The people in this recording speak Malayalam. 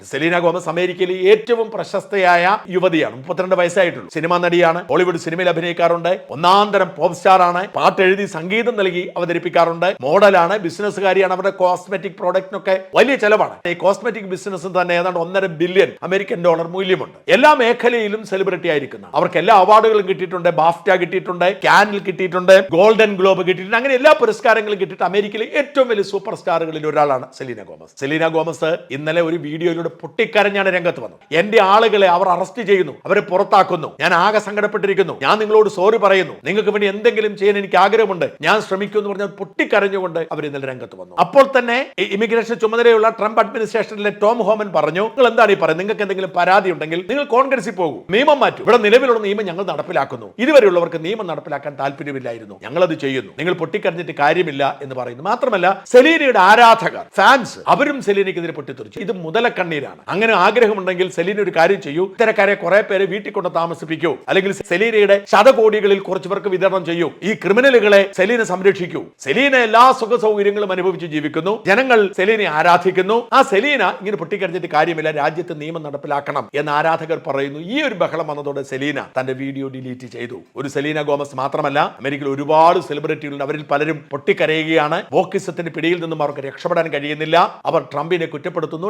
സെലീന ഗോമസ് അമേരിക്കയിലെ ഏറ്റവും പ്രശസ്തയായ യുവതിയാണ്. മുപ്പത്തിരണ്ട് വയസ്സായിട്ടുള്ളൂ. സിനിമാ നടിയാണ്. ഹോളിവുഡ് സിനിമയിൽ അഭിനയിക്കാറുണ്ട്. ഒന്നാം തരം പോപ്പ് സ്റ്റാർ ആണ്. പാട്ട് എഴുതി സംഗീതം നൽകി അവതരിപ്പിക്കാറുണ്ട്. മോഡലാണ് ബിസിനസ്സുകാരിയാണ്. അവരുടെ കോസ്മെറ്റിക് പ്രോഡക്റ്റിനൊക്കെ വലിയ ചെലവാണ്. ഈ കോസ്മെറ്റിക് ബിസിനസ്സും തന്നെ ഏതാണ്ട് ഒന്നര ബില്യൺ അമേരിക്കൻ ഡോളർ മൂല്യമുണ്ട്. എല്ലാ മേഖലയിലും സെലിബ്രിറ്റി ആയിരിക്കുന്ന. അവർക്ക് എല്ലാ അവാർഡുകളും കിട്ടിയിട്ടുണ്ട്. ബാഫ്റ്റ കിട്ടിയിട്ടുണ്ട്. ക്യാനിൽ കിട്ടിയിട്ടുണ്ട്. ഗോൾഡൻ ഗ്ലോബ് കിട്ടിയിട്ടുണ്ട്. അങ്ങനെ എല്ലാ പുരസ്കാരങ്ങളും കിട്ടിയിട്ട് അമേരിക്കയിലെ ഏറ്റവും വലിയ സൂപ്പർ സ്റ്റാറുകളിൽ ഒരാളാണ് സെലീന ഗോമസ്. സെലീന ഗോമസ് ഇന്നലെ ഒരു വീഡിയോയിലൂടെ പൊട്ടിക്കരഞ്ഞാണ് രംഗത്ത് വന്നത്. എന്റെ ആളുകളെ അവർ അറസ്റ്റ് ചെയ്യുന്നു. അവരെ പുറത്താക്കുന്നു. ഞാൻ ആകെ സങ്കടപ്പെട്ടിരിക്കുന്നു. ഞാൻ നിങ്ങളോട് സോറി പറയുന്നു. നിങ്ങൾക്ക് വേണ്ടി എന്തെങ്കിലും ചെയ്യാൻ എനിക്ക് ആഗ്രഹമുണ്ട്. ഞാൻ ശ്രമിക്കും എന്ന് പറഞ്ഞാൽ പൊട്ടിക്കരഞ്ഞുകൊണ്ട് അവർ ഇന്നലെ രംഗത്ത് വന്നു. അപ്പോൾ തന്നെ ഇമിഗ്രേഷൻ ചുമതലയുള്ള ട്രംപ് അഡ്മിനിസ്ട്രേഷനിലെ ടോം ഹോമൻ പറഞ്ഞു നിങ്ങൾ എന്താണ് ഈ പറയുന്നത്? നിങ്ങൾക്ക് എന്തെങ്കിലും പരാതി ഉണ്ടെങ്കിൽ നിങ്ങൾ കോൺഗ്രസിൽ പോകൂ. നിയമം മാറ്റും. ഇവിടെ നിലവിലുള്ള നിയമം ഞങ്ങൾ നടപ്പിലാക്കുന്നു. ഇതുവരെയുള്ളവർക്ക് നിയമം നടപ്പിലാക്കാൻ താല്പര്യമില്ലായിരുന്നു. അത് ചെയ്യുന്നു. നിങ്ങൾ പൊട്ടിക്കരഞ്ഞിട്ട് കാര്യമില്ല എന്ന് പറയുന്നു. മാത്രമല്ല സെലീനയുടെ ആരാധകർ ഫാൻസ് അവരും സെലീനയ്ക്കെതിരെ പൊട്ടിത്തെറിച്ചു. ഇത് മുതലക്കണ്ണീരാണ് അങ്ങനെ ആഗ്രഹമുണ്ടെങ്കിൽ സെലീന ഒരു കാര്യം ചെയ്യൂ. ഇത്തരക്കാരെ കുറെ പേരെ വീട്ടിൽ കൊണ്ട് താമസിപ്പിക്കൂ. അല്ലെങ്കിൽ സെലീനയുടെ ശതകോടികളിൽ കുറച്ചു പേർക്ക് വിതരണം ചെയ്യൂ. ഈ ക്രിമിനലുകളെ സെലീന സംരക്ഷിക്കൂ. സെലീന എല്ലാ സുഖ സൗകര്യങ്ങളും അനുഭവിച്ച് ജീവിക്കുന്നു. ജനങ്ങൾ സെലീനെ ആരാധിക്കുന്നു. ആ സെലീന ഇങ്ങനെ പൊട്ടിക്കരഞ്ഞിട്ട് കാര്യമില്ല. രാജ്യത്ത് നിയമം നടപ്പിലാക്കണം എന്ന് ആരാധകർ പറയുന്നു. ഈ ഒരു ബഹളം വന്നതോടെ സെലീന തന്റെ വീഡിയോ ഡിലീറ്റ് ചെയ്തു. ഒരു സെലീന ഗോമസ് മാത്രമല്ല അമേരിക്കയിൽ ഒരുപാട് സെലിബ്രിറ്റികളുണ്ട് അവരിൽ പലരും പൊട്ടിക്കരയുകയാണ്. വോക്കിസത്തിന്റെ പിടിയിൽ നിന്നും അവർക്ക് രക്ഷപ്പെടാൻ കഴിയുന്നില്ല. അവർ ട്രംപിനെ കുറ്റപ്പെടുത്തുന്നു.